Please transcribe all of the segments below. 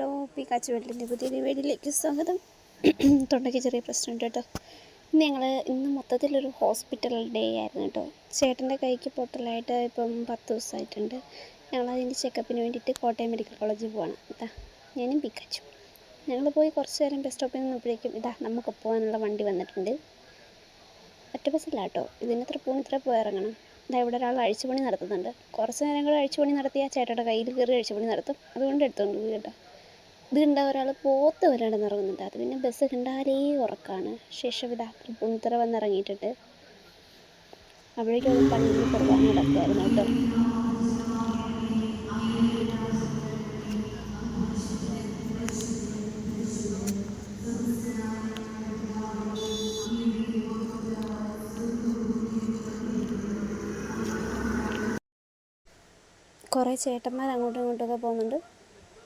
Hello P കാച്ചുവെള്ളിന്റെ പുതിയൊരു വീഡിയോയിലേക്ക് സ്വാഗതം. തൊണ്ടയ്ക്ക് ചെറിയ പ്രശ്നമുണ്ട് കേട്ടോ. ഇന്ന് ഞങ്ങൾ ഇന്ന് മൊത്തത്തിലൊരു ഹോസ്പിറ്റൽ ഡേ ആയിരുന്നു കേട്ടോ. ചേട്ടന്റെ കൈക്ക് പൊട്ടലായിട്ട് ഇപ്പം പത്ത് ദിവസമായിട്ടുണ്ട്. ഞങ്ങൾ അതിന്റെ ചെക്കപ്പിന് വേണ്ടിയിട്ട് കോട്ടയം മെഡിക്കൽ കോളേജിൽ പോവാണ്. ഇതാ ഞാനും പിക്കാച്ചു ഞങ്ങൾ പോയി കുറച്ച് നേരം ബസ് സ്റ്റോപ്പിൽ നിന്നപ്പോഴേക്കും ഇതാ നമുക്ക് പോകാനുള്ള വണ്ടി വന്നിട്ടുണ്ട്. ഒറ്റ ബസ്സില്ല കേട്ടോ. ഇതിനത്ര പൂണിത്ര പോയി ഇറങ്ങണം. ഇതാ ഇവിടെ ഒരാൾ അഴിച്ചുപണി നടത്തുന്നുണ്ട്. കുറച്ച് നേരം കൂടെ അഴിച്ചുപണി നടത്തിയാൽ ചേട്ടയുടെ കയ്യിൽ കയറി അഴിച്ചുപണി നടത്തും. അതുകൊണ്ട് എടുത്തുകൊണ്ട് പോയി കേട്ടോ. ഇത് കണ്ട ഒരാൾ പോത്ത് വരാണ്ട് ഇറങ്ങുന്നുണ്ട് അത് പിന്നെ ബസ് കണ്ടാലേ ഉറക്കാണ്. ശേഷം ഇതാ പൂണിത്തറ വന്നിറങ്ങിയിട്ടുണ്ട്. അപ്പോഴേക്കും പള്ളിയിൽ കുർബാന നടക്കുമായിരുന്നു കേട്ടോ. കുറേ ചേട്ടന്മാർ അങ്ങോട്ടും ഇങ്ങോട്ടുമൊക്കെ പോകുന്നുണ്ട്.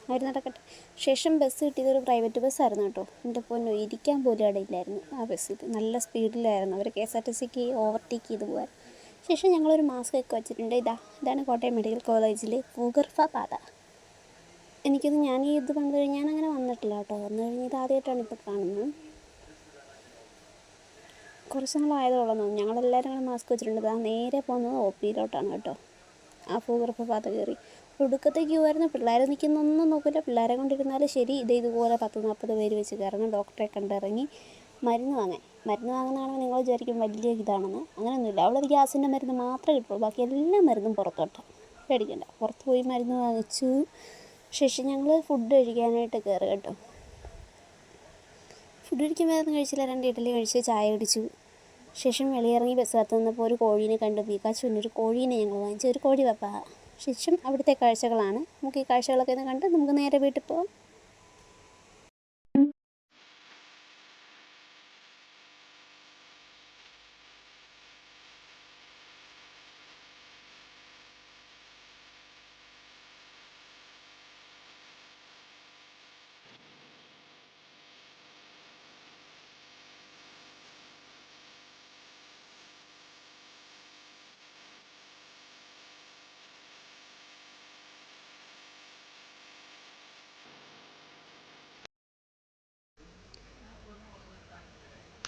അവർ നടക്കട്ടെ. ശേഷം ബസ് കിട്ടിയത് ഒരു പ്രൈവറ്റ് ബസ്സായിരുന്നു കേട്ടോ. എന്റെ പൊന്നോ ഇരിക്കാൻ പോലും അവിടെ ഇല്ലായിരുന്നു ആ ബസ്സിൽ നല്ല സ്പീഡിലായിരുന്നു അവർ കെ എസ് ആർ ടി സിക്ക് ഓവർടേക്ക് ചെയ്ത് പോകാൻ ശേഷം ഞങ്ങളൊരു മാസ്ക് ഒക്കെ വെച്ചിട്ടുണ്ട്. ഇതാ ഇതാണ് കോട്ടയം മെഡിക്കൽ കോളേജിലെ ഭൂഗർഭ പാത. എനിക്കിത് ഞാൻ ഈ ഇത് കണ്ടു കഴിഞ്ഞാൽ അങ്ങനെ വന്നിട്ടില്ല കേട്ടോ. വന്നു കഴിഞ്ഞാൽ ഇത് ആദ്യമായിട്ടാണ് ഇപ്പോൾ കാണുന്നത്. കുറച്ച് നാളായതോളം. ഞങ്ങളെല്ലാവരും കൂടെ മാസ്ക് വെച്ചിട്ടുണ്ട്. ഇതാ നേരെ പോകുന്നത് ഒ പിയിലോട്ടാണ് കേട്ടോ. ആ ഭൂഗർഭ പാത കയറി. ഒടുക്കത്തെ ക്യൂ ആയിരുന്നു പിള്ളേർ നിൽക്കുന്നൊന്നും നോക്കില്ല പിള്ളേരെ കൊണ്ടിരുന്നാൽ ശരി. ഇത് ഇതുപോലെ പത്ത് നാൽപ്പത് പേര് വെച്ച് കയറണം ഡോക്ടറെ കണ്ടിറങ്ങി മരുന്ന് വാങ്ങാൻ. മരുന്ന് വാങ്ങുന്നതാണെങ്കിൽ നിങ്ങൾ വിചാരിക്കും വലിയ ഇതാണെന്ന്. അങ്ങനെയൊന്നുമില്ല. അവിടെ ഗ്യാസിന്റെ മരുന്ന് മാത്രമേ കിട്ടുള്ളൂ. ബാക്കി എല്ലാ മരുന്നും പുറത്തോട്ട് പേടിക്കണ്ട. പുറത്ത് പോയി മരുന്ന് വാങ്ങിച്ചു. ശേഷം ഞങ്ങൾ ഫുഡ് കഴിക്കാനായിട്ട് കയറി കേട്ടോ. ഫുഡ് കഴിക്കുമ്പോൾ മരുന്ന് കഴിച്ചില്ല. രണ്ട് ഇഡലി കഴിച്ച് ചായ കുടിച്ചു. ശേഷം വെളിയിറങ്ങി ബസ് കത്ത് നിന്നപ്പോൾ ഒരു കോഴീനെ കണ്ടു. പീക്കാച്ചുവിന് ഒരു കോഴീനെ ഞങ്ങൾ വാങ്ങിച്ചു. ഒരു കോഴി പപ്പ ശേഷം അവിടുത്തെ കാഴ്ചകളാണ്. നമുക്ക് ഈ കാഴ്ചകളൊക്കെ ഒന്ന് കണ്ട് നമുക്ക് നേരെ വീട്ടിൽ പോകാം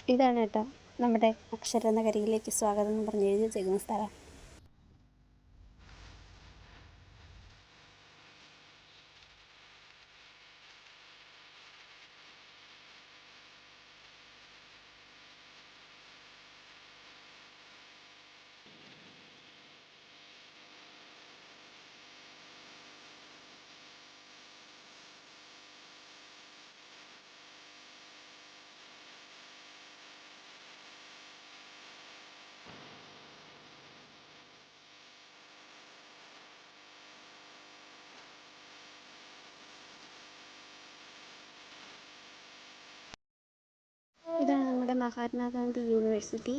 ഇതാണ് കേട്ടോ നമ്മുടെ അക്ഷര നഗരിയിലേക്ക് സ്വാഗതം എന്ന് പറഞ്ഞ് എഴുതി വെച്ചേക്കുന്ന സ്ഥലം ഇതാണ് നമ്മുടെ മഹാത്മാഗാന്ധി യൂണിവേഴ്സിറ്റി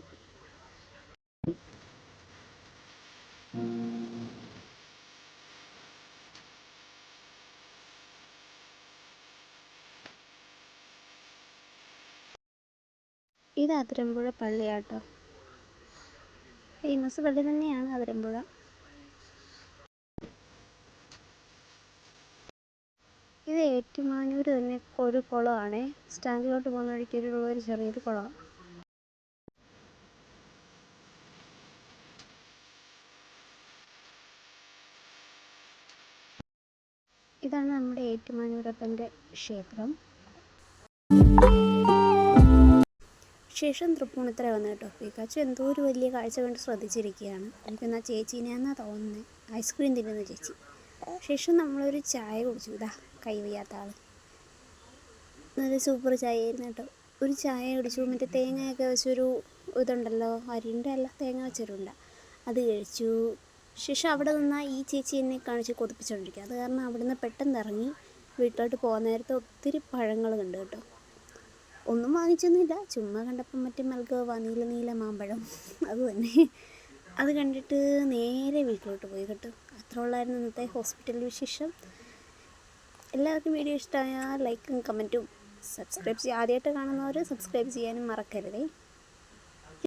ഇത് അതിരമ്പുഴ പള്ളിയാട്ടോ. ഫേമസ് പള്ളി തന്നെയാണ് അതിരമ്പുഴ ഇത് ഏറ്റുമാനൂർ തന്നെ ഒരു കുളമാണ്. സ്റ്റാൻഡിലോട്ട് പോകുന്ന വഴിക്ക് ഒരു ചെറിയൊരു കുളമാണ് ഇതാണ് നമ്മുടെ ഏറ്റുമാനൂരപ്പന്റെ ക്ഷേത്രം. ശേഷം തൃപ്പൂണിത്തറ വന്നു കേട്ടോ. പിക്കാച്ചു എന്തോ ഒരു വലിയ കാഴ്ച കണ്ട് ശ്രദ്ധിച്ചിരിക്കുകയാണ്. എനിക്കെന്നാ ചേച്ചീനെയാണെന്നാണ് തോന്നുന്നത് ഐസ്ക്രീം തിന്നുന്ന ചേച്ചി. ശേഷം നമ്മളൊരു ചായ കുടിച്ചു. ഇതാ കൈ വയ്യാത്ത ആൾ നല്ല സൂപ്പർ ചായ ആയിരുന്നു കേട്ടോ. ഒരു ചായ കുടിച്ചു. മറ്റേ തേങ്ങയൊക്കെ വെച്ചൊരു ഇതുണ്ടല്ലോ അരിന്റെ അല്ല തേങ്ങ വെച്ചൊരുണ്ട. അത് കഴിച്ചു. ശേഷം അവിടെ നിന്നാൽ ഈ ചേച്ചി എന്നെ കാണിച്ച് കൊതിപ്പിച്ചുകൊണ്ടിരിക്കുക അത് കാരണം അവിടെ നിന്ന് പെട്ടെന്ന് ഇറങ്ങി വീട്ടിലോട്ട് പോകാൻ നേരത്തെ ഒത്തിരി പഴങ്ങൾ കണ്ടു കേട്ടോ. ഒന്നും വാങ്ങിച്ചൊന്നുമില്ല. ചുമ്മാ കണ്ടപ്പം മറ്റേ മൽഗോവ നീല നീല മാമ്പഴം അത് തന്നെ. അത് കണ്ടിട്ട് നേരെ വീട്ടിലോട്ട് പോയി കേട്ടോ. അത്ര ഉള്ളായിരുന്നു ഇന്നത്തെ ഹോസ്പിറ്റൽ വിശേഷം. എല്ലാവർക്കും വീഡിയോ ഇഷ്ടമായ ലൈക്കും കമന്റും സബ്സ്ക്രൈബ് ചെയ്യുക ആദ്യമായിട്ട് കാണുന്നവർ സബ്സ്ക്രൈബ് ചെയ്യാനും മറക്കരുതേ.